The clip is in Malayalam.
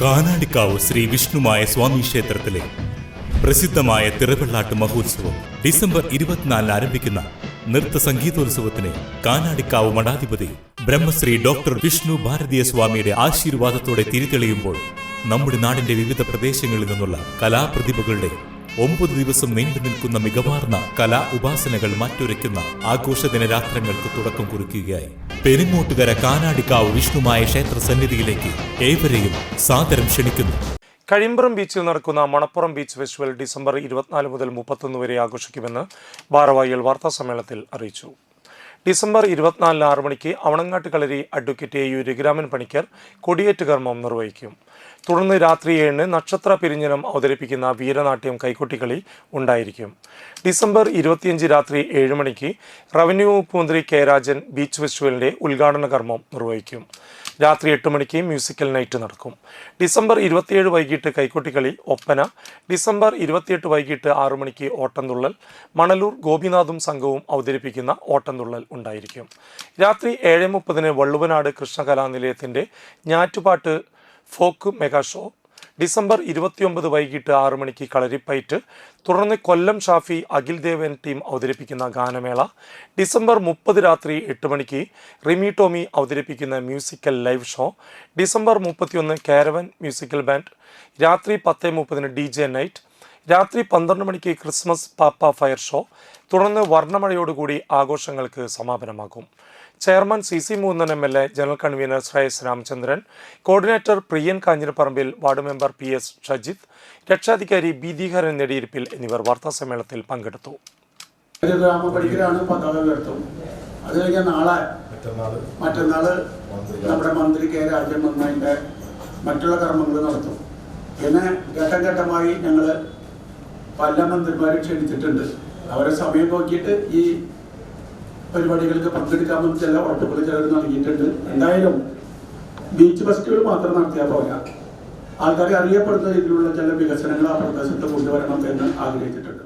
കാനാടിക്കാവ് ശ്രീ വിഷ്ണുമായ സ്വാമി ക്ഷേത്രത്തിലെ പ്രസിദ്ധമായ തിറവെള്ളാട്ട് മഹോത്സവം ഡിസംബർ ഇരുപത്തിനാലിന് ആരംഭിക്കുന്ന നൃത്ത സംഗീതോത്സവത്തിന് കാനാടിക്കാവ് മഠാധിപതി ബ്രഹ്മശ്രീ ഡോക്ടർ വിഷ്ണു ഭാരതീയ സ്വാമിയുടെ ആശീർവാദത്തോടെ തിരിതെളിയുമ്പോൾ നമ്മുടെ നാടിന്റെ വിവിധ പ്രദേശങ്ങളിൽ നിന്നുള്ള കലാപ്രതിഭകളുടെ ഒമ്പത് ദിവസം നീണ്ടു നിൽക്കുന്ന മികവാർന്ന കലാ ഉപാസനകൾ മാറ്റുരയ്ക്കുന്ന ആഘോഷ രാത്രങ്ങൾക്ക് തുടക്കം കുറിക്കുകയായി. പെരുങ്ങോട്ടുകര കാനാടിക്കാവ് വിഷ്ണുമായ ക്ഷേത്ര സന്നിധിയിലേക്ക് ഏവരെയും സാദരം ക്ഷണിക്കുന്നു. കഴിമ്പ്രം ബീച്ചിൽ നടക്കുന്ന മണപ്പുറം ബീച്ച് ഫെസ്റ്റിവൽ ഡിസംബർ ഇരുപത്തിനാല് മുതൽ മുപ്പത്തൊന്ന് വരെ ആഘോഷിക്കുമെന്ന് ഭാരവാഹികൾ വാർത്താസമ്മേളനത്തിൽ അറിയിച്ചു. ഡിസംബർ ഇരുപത്തിനാലിന് ആറ് മണിക്ക് അവണങ്ങാട്ട് കളരി അഡ്വക്കേറ്റ് യു രഘുരാമൻ പണിക്കർ കൊടിയേറ്റ് കർമ്മം നിർവഹിക്കും. തുടർന്ന് രാത്രി ഏഴിന് നക്ഷത്ര പിരിഞ്ഞനം അവതരിപ്പിക്കുന്ന വീരനാട്യം കൈക്കൊട്ടിക്കളി ഉണ്ടായിരിക്കും. ഡിസംബർ ഇരുപത്തിയഞ്ച് രാത്രി ഏഴ് മണിക്ക് റവന്യൂ വകുപ്പ് മന്ത്രി കെ രാജൻ ബീച്ച് ഫെസ്റ്റിവലിന്റെ ഉദ്ഘാടന കർമ്മം നിർവഹിക്കും. രാത്രി എട്ട് മണിക്ക് മ്യൂസിക്കൽ നൈറ്റ് നടക്കും. ഡിസംബർ ഇരുപത്തിയേഴ് വൈകിട്ട് കൈക്കൊട്ടിക്കളി ഒപ്പന. ഡിസംബർ ഇരുപത്തിയെട്ട് വൈകിട്ട് ആറു മണിക്ക് ഓട്ടംതുള്ളൽ. മണലൂർ ഗോപിനാഥും സംഘവും അവതരിപ്പിക്കുന്ന ഓട്ടംതുള്ളൽ ഉണ്ടായിരിക്കും. രാത്രി ഏഴ് മുപ്പതിന് വള്ളുവനാട് കൃഷ്ണകലാനിലയത്തിന്റെ ഞാറ്റുപാട്ട് ഫോക്ക് മെഗാ ഷോ ഡിസംബർ ഇരുപത്തിയൊമ്പത് വൈകിട്ട് ആറ് മണിക്ക് കളരിപ്പയറ്റ് തുടർന്ന് കൊല്ലം ഷാഫി അഖിൽ ദേവൻ ടീം അവതരിപ്പിക്കുന്ന ഗാനമേള ഡിസംബർ മുപ്പത് രാത്രി എട്ട് മണിക്ക് റിമി ടോമി അവതരിപ്പിക്കുന്ന മ്യൂസിക്കൽ ലൈവ് ഷോ ഡിസംബർ മുപ്പത്തിയൊന്ന് കാരവൻ മ്യൂസിക്കൽ ബാൻഡ് രാത്രി പത്ത് മുപ്പതിന് ഡി ജെ നൈറ്റ് രാത്രി പന്ത്രണ്ട് മണിക്ക് ക്രിസ്മസ് പാപ്പ ഫയർ ഷോ തുടർന്ന് വർണമഴയോടുകൂടി ആഘോഷങ്ങൾക്ക് സമാപനമാകും. Chairman C C Moonnan M L A general convener Shreyas Ramachandran coordinator Priyan Kanjirapparambil ward member P S Shajith രക്ഷാധികാരി ബി ദീഹരൻ നെടിയിരിപ്പിൽ എന്നിവർ വാർത്താസമ്മേളനത്തിൽ പങ്കെടുത്തു. അത് കഴിഞ്ഞ നാളെ മറ്റന്നാൾ നമ്മുടെ മന്ത്രി കെ രാജൻ വന്നതിന്റെ മറ്റുള്ള കർമ്മങ്ങൾ നടത്തും. പിന്നെ ഘട്ടം ഘട്ടമായി ഞങ്ങൾ പല മന്ത്രിമാരും ക്ഷണിച്ചിട്ടുണ്ട്. അവരെ സമയം നോക്കിയിട്ട് ഈ പരിപാടികൾക്ക് പങ്കെടുക്കാമെന്ന് ചില ഉറപ്പുകൾ ചിലർ നൽകിയിട്ടുണ്ട്. എന്തായാലും ബീച്ച് ഫെസ്റ്റിവൽ മാത്രം നടത്തിയാൽ പോരാ. ആൾക്കാരെ അറിയപ്പെടുന്ന രീതിയിലുള്ള ചില വികസനങ്ങൾ ആ പ്രദേശത്ത് കൊണ്ടുവരണം എന്ന് ആഗ്രഹിച്ചിട്ടുണ്ട്.